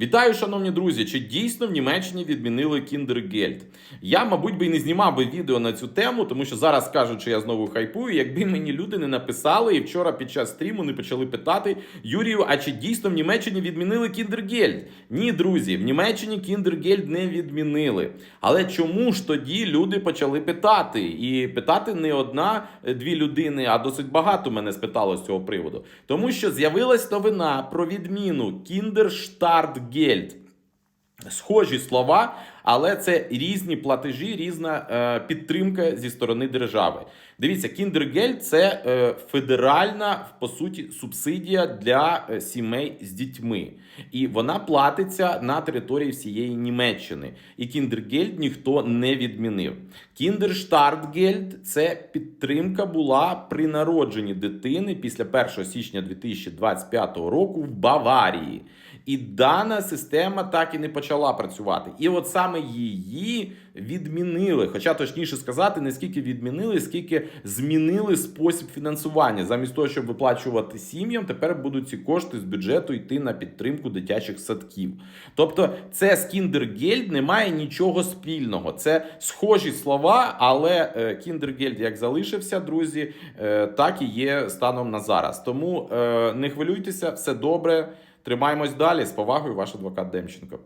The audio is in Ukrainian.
Вітаю, шановні друзі! Чи дійсно в Німеччині відмінили Кіндергельд? Я, мабуть, би і не знімав би відео на цю тему, тому що зараз кажуть, що я знову хайпую. Якби мені люди не написали і вчора під час стріму не почали питати Юрію, а чи дійсно в Німеччині відмінили Кіндергельд? Ні, друзі, в Німеччині Кіндергельд не відмінили. Але чому ж тоді люди почали питати? І питати не одна, е, людини, а досить багато мене спитало з цього приводу. Тому що з'явилась новина про відміну Кіндерштартгельд. Схожі слова, але це різні платежі, різна е, підтримка зі сторони держави. Дивіться, Кіндергельд це е, федеральна, по суті, субсидія для е, сімей з дітьми. І вона платиться на території всієї Німеччини. І Кіндергельд ніхто не відмінив. Кіндерштартгельд це підтримка була при народженні дитини після 1 січня 2025 року в Баварії. І дана система так і не почала працювати. І от саме її відмінили. Хоча точніше сказати, не скільки відмінили, скільки змінили спосіб фінансування. Замість того, щоб виплачувати сім'ям, тепер будуть ці кошти з бюджету йти на підтримку дитячих садків. Тобто, це з Кіндергельд не має нічого спільного. Це схожі слова, але Кіндергельд як залишився, друзі, е, так і є станом на зараз. Тому е, не хвилюйтеся, все добре. Тримаємось далі. З повагою, ваш адвокат Демченко.